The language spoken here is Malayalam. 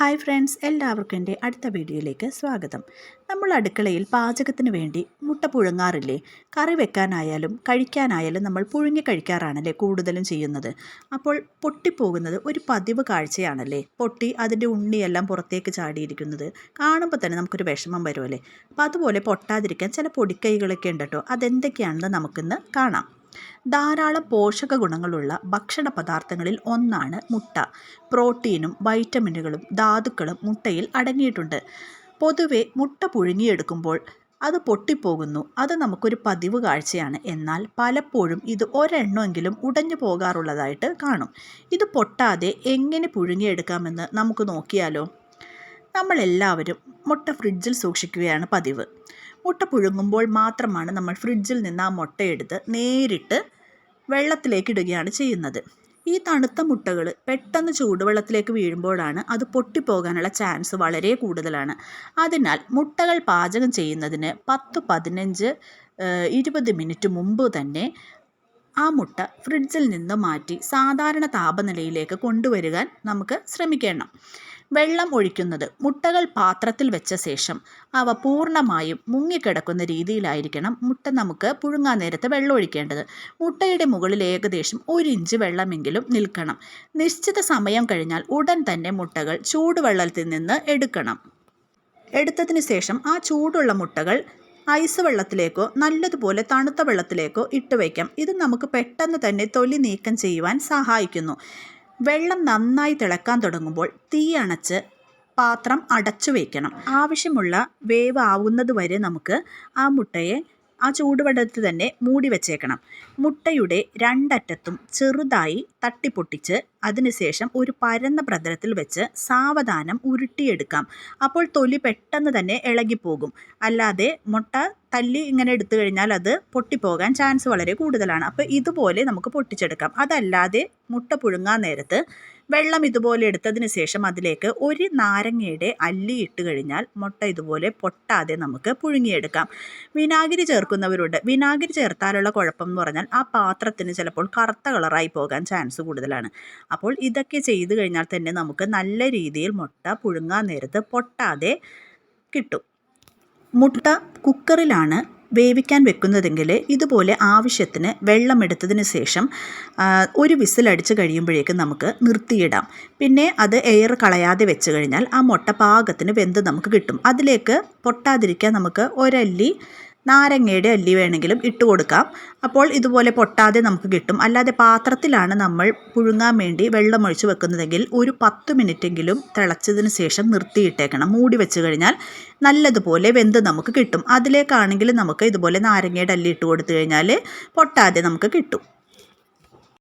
ഹായ് ഫ്രണ്ട്സ് എല്ലാവർക്കും എന്റെ അടുത്ത വീഡിയോയിലേക്ക് സ്വാഗതം. നമ്മൾ അടുക്കളയിൽ പാചകത്തിന് വേണ്ടി മുട്ട പുഴുങ്ങാറില്ലേ? കറി വെക്കാനായാലും കഴിക്കാനായാലും നമ്മൾ പുഴുങ്ങി കഴിക്കാറാണല്ലേ കൂടുതലും ചെയ്യുന്നത്? അപ്പോൾ പൊട്ടിപ്പോകുന്നത് ഒരു പതിവ് കാഴ്ചയാണല്ലേ? പൊട്ടി അതിന്റെ ഉണ്ണിയെല്ലാം പുറത്തേക്ക് ചാടിയിരിക്കുന്നത് കാണുമ്പോൾ തന്നെ നമുക്കൊരു വിഷമം വരുമല്ലേ? അപ്പോൾ അതുപോലെ പൊട്ടാതിരിക്കാൻ ചില പൊടിക്കൈകളൊക്കെ ഉണ്ട് കേട്ടോ അതെന്തൊക്കെയാണെന്ന് നമുക്കിന്ന് കാണാം. ധാരാളം പോഷക ഗുണങ്ങളുള്ള ഭക്ഷണ പദാർത്ഥങ്ങളിൽ ഒന്നാണ് മുട്ട. പ്രോട്ടീനും വൈറ്റമിനുകളും ധാതുക്കളും മുട്ടയിൽ അടങ്ങിയിട്ടുണ്ട്. പൊതുവെ മുട്ട പുഴുങ്ങിയെടുക്കുമ്പോൾ അത് പൊട്ടിപ്പോകുന്നു. അത് നമുക്കൊരു പതിവ് കാഴ്ചയാണ്. എന്നാൽ പലപ്പോഴും ഇത് ഒരെണ്ണമെങ്കിലും ഉടഞ്ഞു പോകാറുള്ളതായിട്ട് കാണും. ഇത് പൊട്ടാതെ എങ്ങനെ പുഴുങ്ങിയെടുക്കാമെന്ന് നമുക്ക് നോക്കിയാലോ? നമ്മളെല്ലാവരും മുട്ട ഫ്രിഡ്ജിൽ സൂക്ഷിക്കുകയാണ് പതിവ്. മുട്ട പുഴുങ്ങുമ്പോൾ മാത്രമാണ് നമ്മൾ ഫ്രിഡ്ജിൽ നിന്ന് ആ മുട്ടയെടുത്ത് നേരിട്ട് വെള്ളത്തിലേക്ക് ഇടുകയാണ് ചെയ്യുന്നത്. ഈ തണുത്ത മുട്ടകൾ പെട്ടെന്ന് ചൂടുവെള്ളത്തിലേക്ക് വീഴുമ്പോഴാണ് അത് പൊട്ടിപ്പോകാനുള്ള ചാൻസ് വളരെ കൂടുതലാണ്. അതിനാൽ മുട്ടകൾ പാചകം ചെയ്യുന്നതിന് പത്ത് പതിനഞ്ച് ഇരുപത് മിനിറ്റ് മുമ്പ് തന്നെ ആ മുട്ട ഫ്രിഡ്ജിൽ നിന്ന് മാറ്റി സാധാരണ താപനിലയിലേക്ക് കൊണ്ടുവരുവാൻ നമുക്ക് ശ്രമിക്കണം. വെള്ളം ഒഴിക്കുന്നത് മുട്ടകൾ പാത്രത്തിൽ വെച്ച ശേഷം അവ പൂർണമായും മുങ്ങിക്കിടക്കുന്ന രീതിയിലായിരിക്കണം മുട്ട നമുക്ക് പുഴുങ്ങാൻ നേരത്ത് വെള്ളം ഒഴിക്കേണ്ടത്. മുട്ടയുടെ മുകളിൽ ഏകദേശം ഒരു ഇഞ്ച് വെള്ളമെങ്കിലും നിൽക്കണം. നിശ്ചിത സമയം കഴിഞ്ഞാൽ ഉടൻ തന്നെ മുട്ടകൾ ചൂടുവെള്ളത്തിൽ നിന്ന് എടുക്കണം. എടുത്തതിന് ശേഷം ആ ചൂടുള്ള മുട്ടകൾ ഐസ് വെള്ളത്തിലേക്കോ നല്ലതുപോലെ തണുത്ത വെള്ളത്തിലേക്കോ ഇട്ട് വയ്ക്കാം. ഇത് നമുക്ക് പെട്ടെന്ന് തന്നെ തൊലി നീക്കം ചെയ്യുവാൻ സഹായിക്കുന്നു. വെള്ളം നന്നായി തിളക്കാൻ തുടങ്ങുമ്പോൾ തീ അണച്ച് പാത്രം അടച്ചു വയ്ക്കണം ആവശ്യമുള്ള വേവ് ആവുന്നത് വരെ നമുക്ക് ആ മുട്ടയെ ആ ചൂടുവെള്ളത്തിൽ തന്നെ മൂടി വെച്ചേക്കണം. മുട്ടയുടെ രണ്ടറ്റത്തും ചെറുതായി തട്ടിപ്പൊട്ടിച്ച് അതിനുശേഷം ഒരു പരന്ന പ്രതലത്തിൽ വെച്ച് സാവധാനം ഉരുട്ടിയെടുക്കാം. അപ്പോൾ തൊലി പെട്ടെന്ന് തന്നെ ഇളകിപ്പോകും. അല്ലാതെ മുട്ട തല്ലി ഇങ്ങനെ എടുത്തു കഴിഞ്ഞാൽ അത് പൊട്ടിപ്പോകാൻ ചാൻസ് വളരെ കൂടുതലാണ്. അപ്പോൾ ഇതുപോലെ നമുക്ക് പൊട്ടിച്ചെടുക്കാം. അതല്ലാതെ മുട്ട പുഴുങ്ങാൻ നേരത്ത് വെള്ളം ഇതുപോലെ എടുത്തതിന് ശേഷം അതിലേക്ക് ഒരു നാരങ്ങയുടെ അല്ലി ഇട്ട് കഴിഞ്ഞാൽ മുട്ട ഇതുപോലെ പൊട്ടാതെ നമുക്ക് പുഴുങ്ങിയെടുക്കാം. വിനാഗിരി ചേർക്കുന്നവരുണ്ട്. വിനാഗിരി ചേർത്താലുള്ള കുഴപ്പം എന്ന് പറഞ്ഞാൽ ആ പാത്രത്തിന് ചിലപ്പോൾ കറുത്ത കളറായി പോകാൻ ചാൻസ് കൂടുതലാണ്. അപ്പോൾ ഇതൊക്കെ ചെയ്തു കഴിഞ്ഞാൽ തന്നെ നമുക്ക് നല്ല രീതിയിൽ മുട്ട പുഴുങ്ങാൻ നേരത്ത് പൊട്ടാതെ കിട്ടും. മുട്ട കുക്കറിലാണ് വേവിക്കാൻ വെക്കുന്നതെങ്കിൽ ഇതുപോലെ ആവശ്യത്തിന് വെള്ളമെടുത്തതിന് ശേഷം ഒരു വിസിലടിച്ച് കഴിയുമ്പോഴേക്കും നമുക്ക് നിർത്തിയിടാം. പിന്നെ അത് എയർ കളയാതെ വെച്ച് കഴിഞ്ഞാൽ ആ മുട്ട പാകത്തിന് വെന്ത് നമുക്ക് കിട്ടും. അതിലേക്ക് പൊട്ടാതിരിക്കാൻ നമുക്ക് ഒരല്ലി നാരങ്ങയുടെ അല്ലി വേണമെങ്കിലും ഇട്ട് കൊടുക്കാം. അപ്പോൾ ഇതുപോലെ പൊട്ടാതെ നമുക്ക് കിട്ടും. അല്ലാതെ പാത്രത്തിലാണ് നമ്മൾ പുഴുങ്ങാൻ വേണ്ടി വെള്ളമൊഴിച്ച് വെക്കുന്നതെങ്കിൽ ഒരു പത്ത് മിനിറ്റെങ്കിലും തിളച്ചതിന് ശേഷം നിർത്തിയിട്ടേക്കണം. മൂടി വെച്ച് കഴിഞ്ഞാൽ നല്ലതുപോലെ വെന്ത് നമുക്ക് കിട്ടും. അതിലേക്കാണെങ്കിൽ നമുക്ക് ഇതുപോലെ നാരങ്ങയുടെ അല്ലി ഇട്ട് കൊടുത്തു കഴിഞ്ഞാൽ പൊട്ടാതെ നമുക്ക് കിട്ടും.